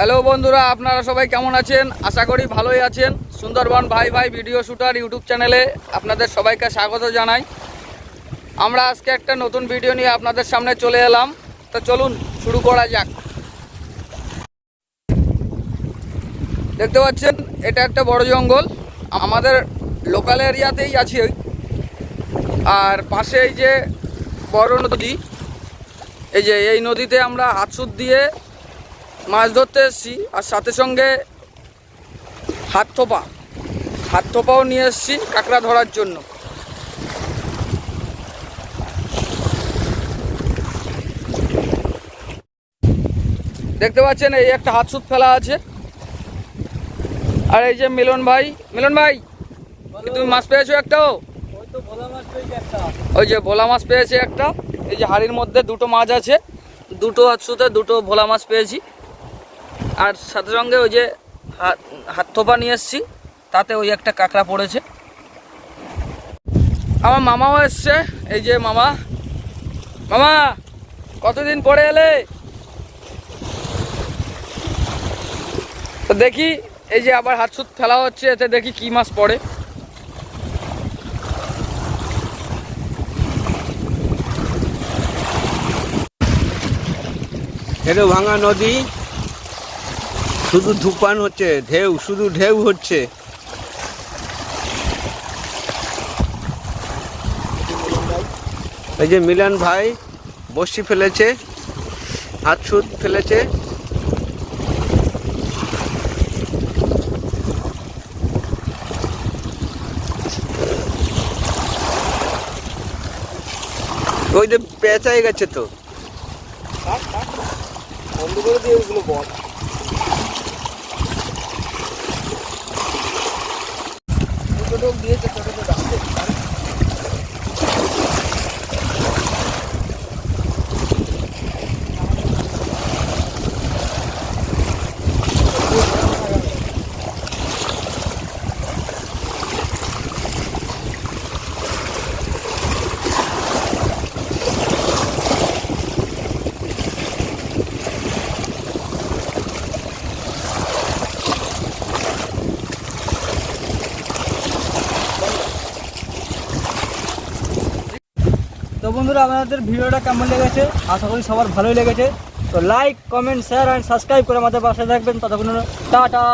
Hello বন্ধুরা, আপনারা সবাই কেমন আছেন? আশা করি ভালোই আছেন। সুন্দরবন ভাই ভাই ভিডিও শুটার ইউটিউব চ্যানেলে আপনাদের সবাইকে স্বাগত জানাই। আমরা আজকে একটা নতুন ভিডিও নিয়ে আপনাদের সামনে চলে এলাম। তো চলুন, শুরু করা যাক। দেখতে পাচ্ছেন, এটা একটা বড় জঙ্গল। আমাদের লোকাল এরিয়াতেই আছে আর পাশে এই যে বড় নদী, এই যে এই নদীতে আমরা হাতসুদ দিয়ে মাছ ধরতে এসেছি, আর সাথে সঙ্গে হাত থোপা। হাত থোপাও নিয়ে এসেছি কাঁকড়া ধরার জন্য। দেখতে পাচ্ছেন, এই একটা হাত সুত ফেলা আছে। আর এই যে মিলন ভাই মিলন ভাই তুমি মাছ পেয়েছ একটাও ওই যে ভোলা মাছ পেয়েছে একটা। এই যে হাড়ির মধ্যে দুটো মাছ আছে, দুটো হাত সুতে দুটো ভোলা মাছ পেয়েছি। আর সাথে সঙ্গে ওই যে হাত থোপা নিয়ে এসছি, তাতে ওই একটা কাঁকড়া পড়েছে। আমার মামাও এসছে, এই যে মামা। মামা, কতদিন পরে এলে? তো দেখি, এই যে আবার হাত সুত ফেলা হচ্ছে, এতে দেখি কি মাছ পড়ে। এটা ভাঙা নদী। শুধু ধুপান হচ্ছে, ঢেউ, শুধু ঢেউ হচ্ছে। এই যে মিলন ভাই, বসি ফেলেছে, হাত সুদ ফেলেছে। ওই যে পেঁচাই গেছে তো। বন্ধ করে দিয়ে ওগুলো বল দিয়েছে ছোটো ছোটো। তো বন্ধুরা আপনাদের ভিডিওটা কেমন লেগেছে? আশা করি সবার ভালোই লেগেছে। তো like comment share and subscribe করে আমাদের পাশে থাকবেন। ততক্ষণ টাটা!